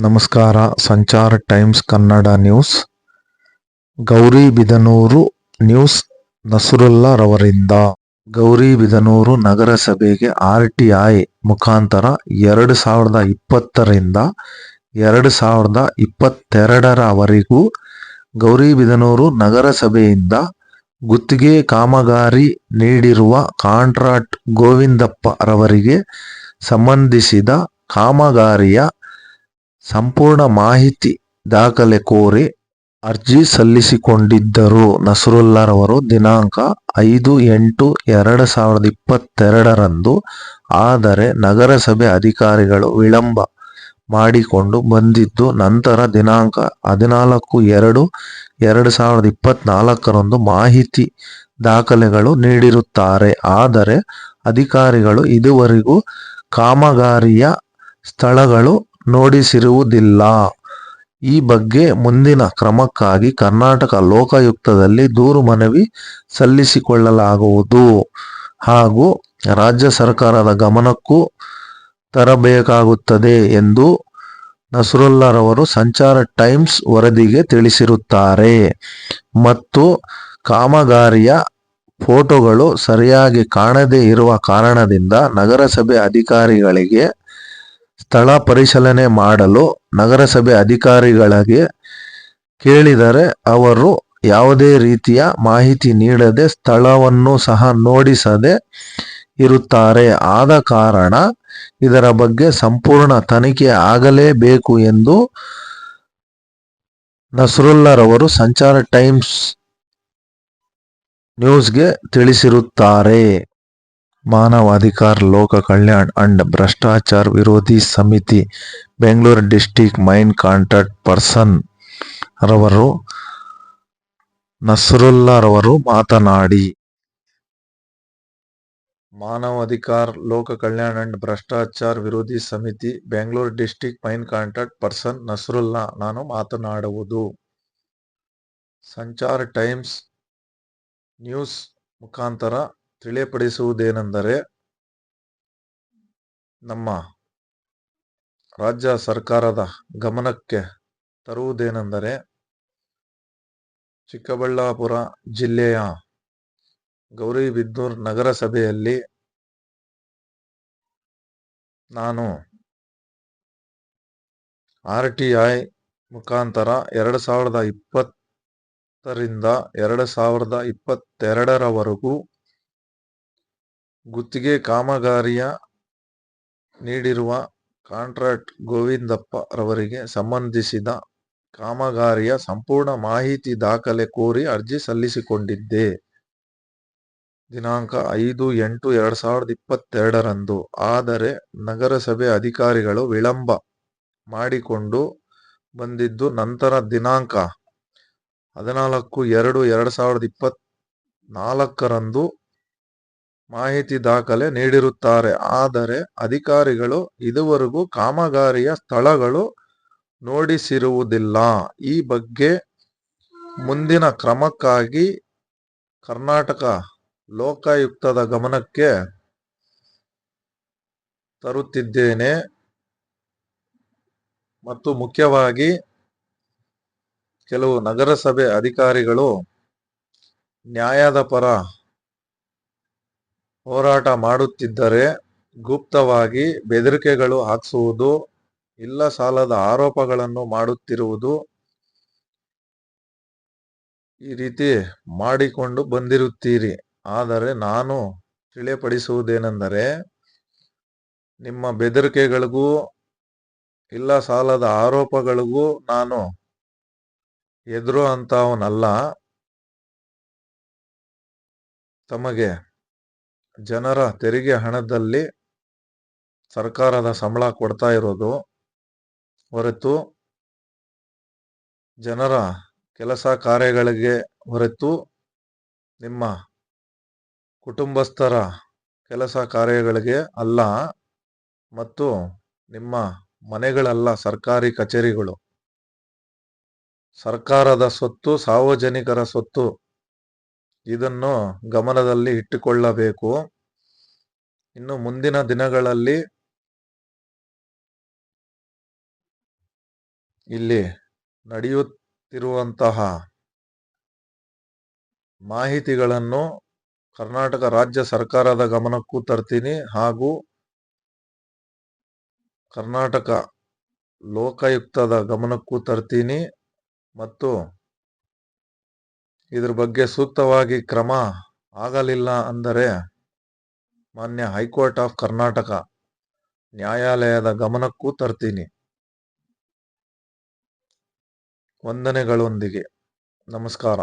ನಮಸ್ಕಾರ, ಸಂಚಾರ times Kannada news. Gauri Bidanur news Nasrulla ರವರಿಂದ Gauribidanur ನಗರಸಭೆಗೆ ಆರ್ ಟಿ ಐ ಮುಖಾಂತರ ಎರಡು ಸಾವಿರದ ಇಪ್ಪತ್ತರಿಂದ ಎರಡು ಸಾವಿರದ ಇಪ್ಪತ್ತೆರಡರವರೆಗೂ ಗೌರಿಬಿದನೂರು ನಗರಸಭೆಯಿಂದ ಗುತ್ತಿಗೆ ಕಾಮಗಾರಿ ನೀಡಿರುವ ಕಾಂಟ್ರಾಕ್ಟ್ ಗೋವಿಂದಪ್ಪ ರವರಿಗೆ ಸಂಬಂಧಿಸಿದ ಕಾಮಗಾರಿಯ ಸಂಪೂರ್ಣ ಮಾಹಿತಿ ದಾಖಲೆ ಕೋರಿ ಅರ್ಜಿ ಸಲ್ಲಿಸಿಕೊಂಡಿದ್ದರು. ನಸರುಲ್ಲರವರು ದಿನಾಂಕ ಐದು ಎಂಟು ಎರಡು ಸಾವಿರದ ಇಪ್ಪತ್ತೆರಡರಂದು, ಆದರೆ ನಗರಸಭೆ ಅಧಿಕಾರಿಗಳು ವಿಳಂಬ ಮಾಡಿಕೊಂಡು ಬಂದಿದ್ದು, ನಂತರ ದಿನಾಂಕ ಹದಿನಾಲ್ಕು ಎರಡು ಎರಡು ಸಾವಿರದ ಇಪ್ಪತ್ನಾಲ್ಕರಂದು ಮಾಹಿತಿ ದಾಖಲೆಗಳು ನೀಡಿರುತ್ತಾರೆ. ಆದರೆ ಅಧಿಕಾರಿಗಳು ಇದುವರೆಗೂ ಕಾಮಗಾರಿಯ ಸ್ಥಳಗಳು ನೋಡಿಸಿರುವುದಿಲ್ಲ. ಈ ಬಗ್ಗೆ ಮುಂದಿನ ಕ್ರಮಕ್ಕಾಗಿ ಕರ್ನಾಟಕ ಲೋಕಾಯುಕ್ತದಲ್ಲಿ ದೂರು ಮನವಿ ಸಲ್ಲಿಸಿಕೊಳ್ಳಲಾಗುವುದು. ಹಾಗೂ ರಾಜ್ಯ ಸರ್ಕಾರದ ಗಮನಕ್ಕೂ ತರಬೇಕಾಗುತ್ತದೆ ಎಂದು ನಸರುಲ್ಲರವರು ಸಂಚಾರ ಟೈಮ್ಸ್ ವರದಿಗೆ ತಿಳಿಸಿರುತ್ತಾರೆ. ಮತ್ತು ಕಾಮಗಾರಿಯ ಫೋಟೋಗಳು ಸರಿಯಾಗಿ ಕಾಣದೇ ಇರುವ ಕಾರಣದಿಂದ ನಗರಸಭೆ ಅಧಿಕಾರಿಗಳಿಗೆ ಸ್ಥಳ ಪರಿಶೀಲನೆ ಮಾಡಲು ನಗರಸಭೆ ಅಧಿಕಾರಿಗಳಿಗೆ ಕೇಳಿದರೆ ಅವರು ಯಾವುದೇ ರೀತಿಯ ಮಾಹಿತಿ ನೀಡದೆ ಸ್ಥಳವನ್ನು ಸಹ ನೋಡಿಸದೆ ಇರುತ್ತಾರೆ. ಆದ ಕಾರಣ ಇದರ ಬಗ್ಗೆ ಸಂಪೂರ್ಣ ತನಿಖೆ ಆಗಲೇಬೇಕು ಎಂದು ನಸರುಲ್ಲರವರು ಸಂಚಾರ ಟೈಮ್ಸ್ ನ್ಯೂಸ್ಗೆ ತಿಳಿಸಿರುತ್ತಾರೆ. ಮಾನವಾಧಿಕಾರ, ಲೋಕ ಕಲ್ಯಾಣ ಅಂಡ್ ಭ್ರಷ್ಟಾಚಾರ ವಿರೋಧಿ ಸಮಿತಿ, Bengaluru district main contact person ರವರು ನಸರುಲ್ಲಾರವರು ಮಾತನಾಡಿ. ಮಾನವಾಧಿಕಾರ, ಲೋಕ ಕಲ್ಯಾಣ ಅಂಡ್ ಭ್ರಷ್ಟಾಚಾರ ವಿರೋಧಿ ಸಮಿತಿ, Bengaluru district main contact person Nasrullah, ನಾನು ಮಾತನಾಡುವುದು. ಸಂಚಾರ ಟೈಮ್ಸ್, ನ್ಯೂಸ್ ಮುಖಾಂತರ ತಿಳಿಯಪಡಿಸುವುದೇನೆಂದರೆ ನಮ್ಮ ರಾಜ್ಯ ಸರ್ಕಾರದ ಗಮನಕ್ಕೆ ತರುವುದೇನೆಂದರೆ ಚಿಕ್ಕಬಳ್ಳಾಪುರ ಜಿಲ್ಲೆಯ ಗೌರಿಬಿದ್ನೂರ್ ನಗರಸಭೆಯಲ್ಲಿ ನಾನು ಆರ್ ಟಿ ಐ ಮುಖಾಂತರ ಎರಡು ಸಾವಿರದ ಇಪ್ಪತ್ತರಿಂದ ಎರಡು ಸಾವಿರದ ಇಪ್ಪತ್ತೆರಡರವರೆಗೂ ಗುತ್ತಿಗೆ ಕಾಮಗಾರಿಯ ನೀಡಿರುವ ಕಾಂಟ್ರಾಕ್ಟ್ ಗೋವಿಂದಪ್ಪ ರವರಿಗೆ ಸಂಬಂಧಿಸಿದ ಕಾಮಗಾರಿಯ ಸಂಪೂರ್ಣ ಮಾಹಿತಿ ದಾಖಲೆ ಕೋರಿ ಅರ್ಜಿ ಸಲ್ಲಿಸಿಕೊಂಡಿದ್ದೆ. ದಿನಾಂಕ ಐದು ಎಂಟು ಎರಡ್ ಸಾವಿರದ ಇಪ್ಪತ್ತೆರಡರಂದು. ಆದರೆ ನಗರಸಭೆ ಅಧಿಕಾರಿಗಳು ವಿಳಂಬ ಮಾಡಿಕೊಂಡು ಬಂದಿದ್ದು ನಂತರ ದಿನಾಂಕ ಹದಿನಾಲ್ಕು ಎರಡು ಎರಡ್ ಸಾವಿರದ ಇಪ್ಪತ್ ನಾಲ್ಕರಂದು ಮಾಹಿತಿ ದಾಖಲೆ ನೀಡಿರುತ್ತಾರೆ. ಆದರೆ ಅಧಿಕಾರಿಗಳು ಇದುವರೆಗೂ ಕಾಮಗಾರಿಯ ಸ್ಥಳಗಳು ನೋಡಿಸಿರುವುದಿಲ್ಲ. ಈ ಬಗ್ಗೆ ಮುಂದಿನ ಕ್ರಮಕ್ಕಾಗಿ ಕರ್ನಾಟಕ ಲೋಕಾಯುಕ್ತದ ಗಮನಕ್ಕೆ ತರುತ್ತಿದ್ದೇನೆ. ಮತ್ತು ಮುಖ್ಯವಾಗಿ ಕೆಲವು ನಗರಸಭೆ ಅಧಿಕಾರಿಗಳು ನ್ಯಾಯದ ಪರ ಹೋರಾಟ ಮಾಡುತ್ತಿದ್ದರೆ ಗುಪ್ತವಾಗಿ ಬೆದರಿಕೆಗಳು ಹಾಕಿಸುವುದು, ಇಲ್ಲ ಸಾಲದ ಆರೋಪಗಳನ್ನು ಮಾಡುತ್ತಿರುವುದು ಈ ರೀತಿ ಮಾಡಿಕೊಂಡು ಬಂದಿರುತ್ತೀರಿ. ಆದರೆ ನಾನು ತಿಳಿಯಪಡಿಸುವುದೇನೆಂದರೆ ನಿಮ್ಮ ಬೆದರಿಕೆಗಳಿಗೂ, ಇಲ್ಲ ಸಾಲದ ಆರೋಪಗಳಿಗೂ ನಾನು ಎದುರು ಅಂತವನಲ್ಲ. ತಮಗೆ ಜನರ ತೆರಿಗೆ ಹಣದಲ್ಲಿ ಸರ್ಕಾರದ ಸಂಬಳ ಕೊಡ್ತಾ ಇರೋದು. ಹೊರತು ಜನರ ಕೆಲಸ ಕಾರ್ಯಗಳಿಗೆ ಹೊರತು ನಿಮ್ಮ ಕುಟುಂಬಸ್ಥರ ಕೆಲಸ ಕಾರ್ಯಗಳಿಗೆ ಅಲ್ಲ ಮತ್ತು ನಿಮ್ಮ ಮನೆಗಳಲ್ಲ ಸರ್ಕಾರಿ ಕಚೇರಿಗಳು. ಸರ್ಕಾರದ ಸ್ವತ್ತು, ಸಾರ್ವಜನಿಕರ ಸ್ವತ್ತು ಇದನ್ನು ಗಮನದಲ್ಲಿ ಇಟ್ಟುಕೊಳ್ಳಬೇಕು. ಇನ್ನು ಮುಂದಿನ ದಿನಗಳಲ್ಲಿ ಇಲ್ಲಿ ನಡೆಯುತ್ತಿರುವಂತಹ ಮಾಹಿತಿಗಳನ್ನು ಕರ್ನಾಟಕ ರಾಜ್ಯ ಸರ್ಕಾರದ ಗಮನಕ್ಕೂ ತರ್ತೀನಿ. ಹಾಗೂ ಕರ್ನಾಟಕ ಲೋಕಾಯುಕ್ತದ ಗಮನಕ್ಕೂ ತರ್ತೀನಿ. ಮತ್ತು ಇದ್ರ ಬಗ್ಗೆ ಸೂಕ್ತವಾಗಿ ಕ್ರಮ ಆಗಲಿಲ್ಲ ಅಂದರೆ ಮಾನ್ಯ ಹೈಕೋರ್ಟ್ ಆಫ್ ಕರ್ನಾಟಕ ನ್ಯಾಯಾಲಯದ ಗಮನಕ್ಕೂ ತರ್ತೀನಿ. ವಂದನೆಗಳೊಂದಿಗೆ. ನಮಸ್ಕಾರ.